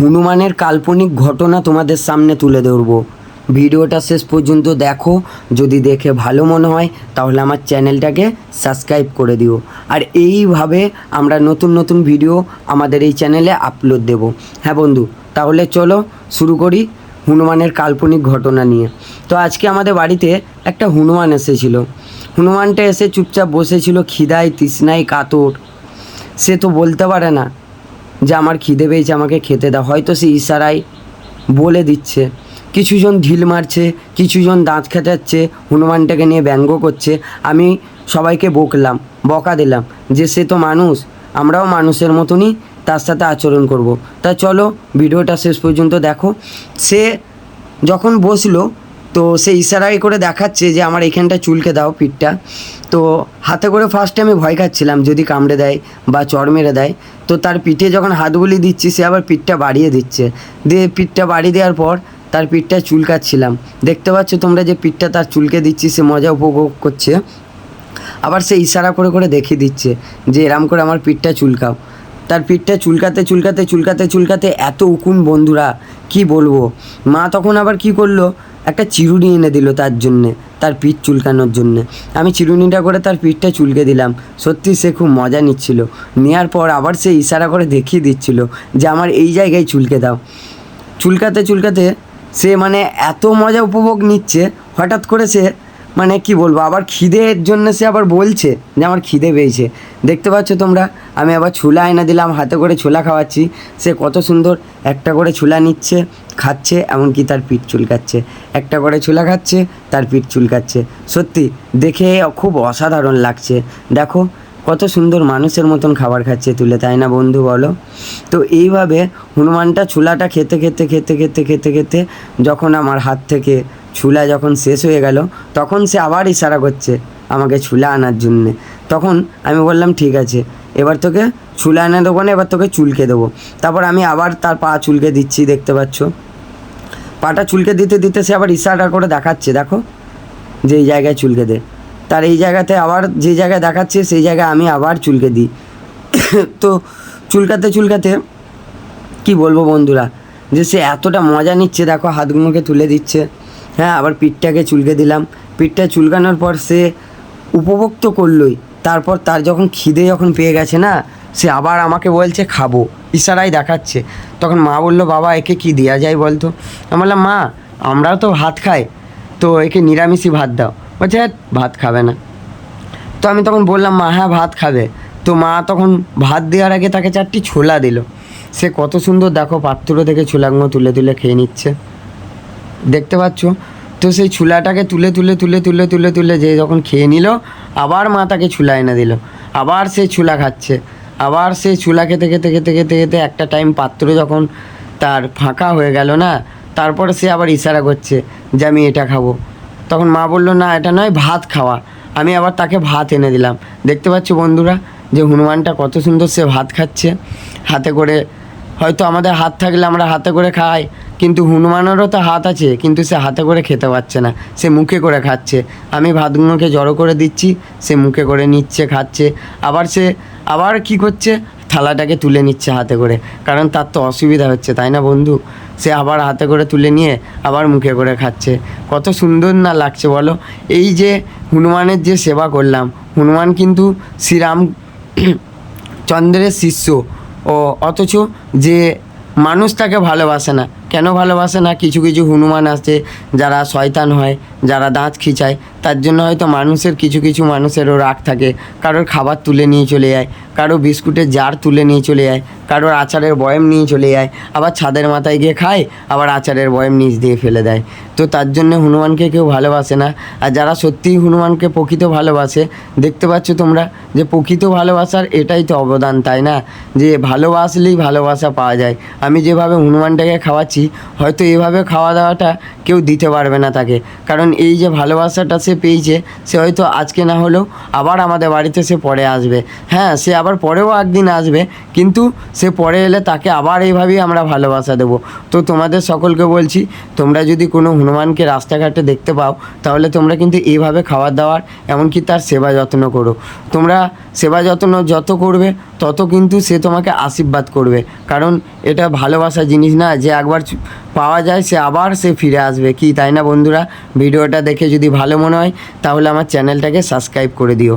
হনুমানের কাল্পনিক ঘটনা তোমাদের সামনে তুলে ধরবো। ভিডিওটা শেষ পর্যন্ত দেখো, যদি দেখে ভালো মনে হয়, তাহলে আমার চ্যানেলটাকে সাবস্ক্রাইব করে দিও। আর এইভাবে আমরা নতুন নতুন ভিডিও আমাদের এই চ্যানেলে আপলোড দেব। হ্যাঁ বন্ধু, তাহলে চলো শুরু করি হনুমানের কাল্পনিক ঘটনা নিয়ে। তো আজকে আমাদের বাড়িতে একটা হনুমান এসেছিল। হনুমানটা এসে চুপচাপ বসেছিল খিদায়, তৃষ্ণায়, কাতর। সে তো বলতে পারে না যে আমার খিদে পেয়েছে, আমাকে খেতে দাও। হয়তো সে ইশারায় বলে দিচ্ছে। কিছুজন ঢিল মারছে, কিছুজন দাঁত খেটাচ্ছে হনুমানটাকে নিয়ে ব্যঙ্গ করছে। আমি সবাইকে বকলাম, বকা দিলাম যে সে তো মানুষ, আমরাও মানুষের মতনই তার সাথে আচরণ করব। তা চলো, ভিডিওটা শেষ পর্যন্ত দেখো। সে যখন বসল তো সে ইশারাই করে দেখাচ্ছে যে আমার এখানটা চুলকে দাও পিঠটা। তো হাতে করে ফার্স্টে আমি ভয় খাচ্ছিলাম যদি কামড়ে দেয় বা চড় মেরে দেয়। তো তার পিঠে যখন হাত হাতগুলি দিচ্ছি সে আবার পিঠটা বাড়িয়ে দিচ্ছে। দিয়ে পিঠটা বাড়িয়ে দেওয়ার পর তার পিঠটা চুলকাচ্ছিলাম। দেখতে পাচ্ছ তোমরা যে পিঠটা তার চুলকে দিচ্ছি, সে মজা উপভোগ করছে। আবার সে ইশারা করে করে দেখিয়ে দিচ্ছে যে এরম করে আমার পিঠটা চুলকাও। তার পিঠটা চুলকাতে চুলকাতে চুলকাতে চুলকাতে এত উকুন বন্ধুরা, কি বলব? মা তখন আবার কি করল? একটা চিরুনি এনে দিল তার জন্যে, তার পিঠ চুলকানোর জন্যে। আমি চিরুনিটা করে তার পিঠটা চুলকে দিলাম। সত্যি সে খুব মজা নিচ্ছিল। নেওয়ার পর আবার সে ইশারা করে দেখিয়ে দিচ্ছিল যে আমার এই জায়গায় চুলকে দাও। চুলকাতে চুলকাতে সে মানে এত মজা উপভোগ নিচ্ছে, হঠাৎ করে সে মানে কি বলব, আবার খিদের জন্য সে আবার বলছে যে আমার খিদে পেয়েছে। দেখতে পাচ্ছ তোমরা আমি আবার ছোলা এনে দিলাম, হাতে করে ছোলা খাওয়াচ্ছি। সে কত সুন্দর একটা করে ছোলা নিচ্ছে, খাচ্ছে, এমনকি তার পিঠ চুলকাচ্ছে। একটা করে ছোলা খাচ্ছে, তার পিঠ চুলকাচ্ছে। সত্যি, দেখে খুব অসাধারণ লাগছে। দেখো, কত সুন্দর মানুষের মতন খাবার খাচ্ছে তুলে, তাই না বন্ধু বলো? তো এইভাবে হনুমানটা ছোলাটা খেতে খেতে খেতে খেতে খেতে খেতে যখন আমার হাত থেকে ছুলা যখন শেষ হয়ে গেল, তখন সে আবার ইশারা করছে আমাকে ছুলা আনার জন্যে। তখন আমি বললাম, ঠিক আছে, এবার তোকে ছুলা এনে দেবো না, এবার তোকে চুলকে দেবো। তারপর আমি আবার তার পা চুলকে দিচ্ছি, দেখতে পাচ্ছ। পাটা চুলকে দিতে দিতে সে আবার ইশারা করে দেখাচ্ছে, দেখো, যে এই জায়গায় চুলকে দে। তার এই জায়গাতে আবার যে জায়গায় দেখাচ্ছে, সেই জায়গায় আমি আবার চুলকে দিই। তো চুলকাতে চুলকাতে, কি বলব বন্ধুরা, যে সে এতটা মজা নিচ্ছে, দেখো হাতগুলোকে তুলে দিচ্ছে। হ্যাঁ আবার পিঠটাকে চুলকে দিলাম। পিঠটা চুলকানোর পর সে উপভোগ তো করলোই। তারপর তার যখন খিদে যখন পেয়ে গেছে না সে আবার আমাকে বলছে খাব। ইশারাই দেখাচ্ছে। তখন মা বলল বাবা একে কি দেওয়া যায় বলতো? আমি বললাম মা আমরাও তো ভাত খাই। তো একে নিরামিষই ভাত দাও। বলছে "হ্যাট, ভাত খাবে না। তো আমি তখন বললাম মা হ্যাঁ ভাত খাবে। তো মা তখন ভাত দেওয়ার আগে তাকে চারটি ছোলা দিল। সে কত সুন্দর দেখো পাত্র থেকে ছোলাগুলো তুলে তুলে খেয়ে নিচ্ছে। দেখতে পাচ্ছ? তো সেই ছুলাটাকে তুলে তুলে তুলে তুলে তুলে তুলে যে যখন খেয়ে নিল, আবার মা তাকে ছুলা এনে দিল। আবার সে ছুলা খাচ্ছে। আবার সে ছুলা খেতে খেতে খেতে খেতে খেতে একটা টাইম পাত্র যখন তার ফাঁকা হয়ে গেল না, তারপরে সে আবার ইশারা করছে যে আমি এটা খাব। তখন মা বলল, না, এটা নয়, ভাত খাওয়া। আমি আবার তাকে ভাত এনে দিলাম। দেখতে পাচ্ছ বন্ধুরা, যে হনুমানটা কত সুন্দর সে ভাত খাচ্ছে। হাতে করে, হয়তো আমাদের হাত থাকলে আমরা হাতে করে খাই কিন্তু হনুমানেরও তো হাত আছে, কিন্তু সে হাতে করে খেতে পারছে না। সে মুখে করে খাচ্ছে। আমি ভাতগুলোকে জড়ো করে দিচ্ছি, সে মুখে করে নিচ্ছে, খাচ্ছে। আবার সে আবার কি করছে? থালাটাকে তুলে নিচ্ছে হাতে করে। কারণ তার তো অসুবিধা হচ্ছে, তাই না বন্ধু? সে আবার হাতে করে তুলে নিয়ে আবার মুখে করে খাচ্ছে। কত সুন্দর না লাগছে বলো? এই যে হনুমানের যে সেবা করলাম, হনুমান কিন্তু শ্রীরাম চন্দ্রের শিষ্য। ও অথচ যে মানুষ তাকে ভালোবাসে না কেন ভালোবাসে না? কিছু কিছু হনুমান আছে, যারা শয়তান হয়, যারা দাঁত খিচায়। তার জন্য হয়তো মানুষের কিছু কিছু মানুষেরও রাগ থাকে। কারোর খাবার তুলে নিয়ে চলে যায় কারও বিস্কুটের জার তুলে নিয়ে চলে যায়, কারোর আচারের বয়ম নিয়ে চলে যায়, আবার ছাদের মাথায় গিয়ে খায়, আবার আচারের বয়ম নিচ দিয়ে ফেলে দেয়। তো তার জন্য হনুমানকে কেউ ভালোবাসে না। আর যারা সত্যিই হনুমানকে প্রকৃত ভালোবাসে, দেখতে পাচ্ছ তোমরা যে প্রকৃত ভালোবাসার এটাই তো অবদান, তাই না? যে ভালোবাসলেই ভালোবাসা পাওয়া যায়। আমি যেভাবে হনুমানটাকে খাওয়াচ্ছি হয়তো এভাবে খাওয়া দাওয়াটা কেউ দিতে পারবে না তাকে। কারণ এই যে ভালোবাসাটা সে পেয়েছে, সে হয়তো আজকে না হলেও আবার আমাদের বাড়িতে সে পরে আসবে। হ্যাঁ সে আবার পরেও একদিন আসবে, কিন্তু সে পরে এলে তাকে আবার এইভাবেই আমরা ভালোবাসা দেবো। তো তোমাদের সকলকে বলছি, তোমরা যদি কোনো হনুমানকে রাস্তাঘাটে দেখতে পাও, তাহলে তোমরা কিন্তু এইভাবে খাবার দাওয়ার এমনকি তার সেবা যত্ন করো। তোমরা সেবা যত্ন যত করবে, তত কিন্তু সে তোমাকে আশীর্বাদ করবে। কারণ এটা ভালোবাসা জিনিস না যে একবার পাওয়া যায়, সে আবার সে ফিরে আসবে। কি, তাই না বন্ধুরা? ভিডিওটা দেখে যদি ভালো মনে হয়, তাহলে আমার চ্যানেলটাকে সাবস্ক্রাইব করে দিও।